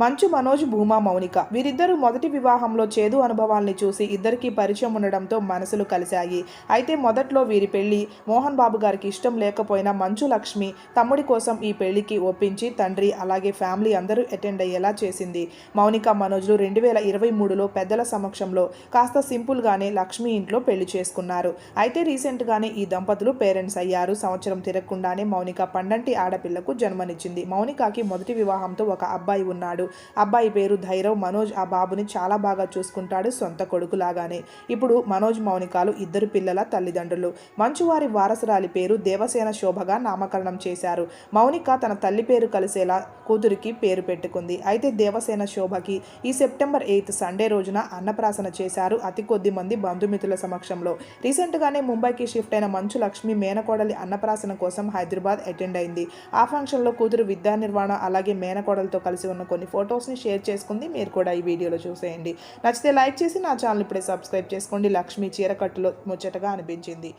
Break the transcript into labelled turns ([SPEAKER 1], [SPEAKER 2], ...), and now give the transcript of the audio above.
[SPEAKER 1] మంచు మనోజ్ భూమా మౌనిక. వీరిద్దరూ మొదటి వివాహంలో చేదు అనుభవాల్ని చూసి ఇద్దరికీ పరిచయం ఉండడంతో మనసులు కలిశాయి. అయితే మొదట్లో వీరి పెళ్ళి మోహన్ బాబు గారికి ఇష్టం లేకపోయినా మంచు లక్ష్మి తమ్ముడి కోసం ఈ పెళ్ళికి ఒప్పించి తండ్రి అలాగే ఫ్యామిలీ అందరూ అటెండ్ అయ్యేలా చేసింది. మౌనిక మనోజ్లు రెండు వేల ఇరవై మూడులో పెద్దల సమక్షంలో కాస్త సింపుల్గానే లక్ష్మి ఇంట్లో పెళ్ళి చేసుకున్నారు. అయితే రీసెంట్గానే ఈ దంపతులు పేరెంట్స్ అయ్యారు. సంవత్సరం తిరగకుండానే మౌనిక పండంటి ఆడపిల్లకు జన్మనిచ్చింది. మౌనికకి మొదటి వివాహంతో ఒక అబ్బాయి ఉన్నాడు. అబ్బాయి పేరు ధైరవ్ మనోజ్ ఆ బాబుని చాలా బాగా చూసుకుంటాడు సొంత కొడుకులాగానే. ఇప్పుడు మనోజ్ మౌనికాలు ఇద్దరు పిల్లల తల్లిదండ్రులు. మంచువారి వారసురాలి పేరు దేవసేన శోభగా నామకరణం చేశారు. మౌనిక తన తల్లి పేరు కలిసేలా కూతురికి పేరు పెట్టుకుంది. అయితే దేవసేన శోభకి ఈ సెప్టెంబర్ ఎయిత్ సండే రోజున అన్నప్రాసన చేశారు అతి కొద్ది మంది బంధుమిత్రుల సమక్షంలో. రీసెంట్గానే ముంబైకి షిఫ్ట్ అయిన మంచు లక్ష్మి మేనకోడలి అన్నప్రాసన కోసం హైదరాబాద్ అటెండ్ అయింది. ఆ ఫంక్షన్లో కూతురు విద్యా నిర్వహణ అలాగే మేనకోడలతో కలిసి ఉన్న కొన్ని ఫొటోస్ని షేర్ చేసుకుంది. మీరు కూడా ఈ వీడియోలో చూసేయండి. నచ్చితే లైక్ చేసి నా ఛానల్ ఇప్పుడే సబ్స్క్రైబ్ చేసుకోండి. లక్ష్మి చీరకట్టులో ముచ్చటగా అనిపించింది.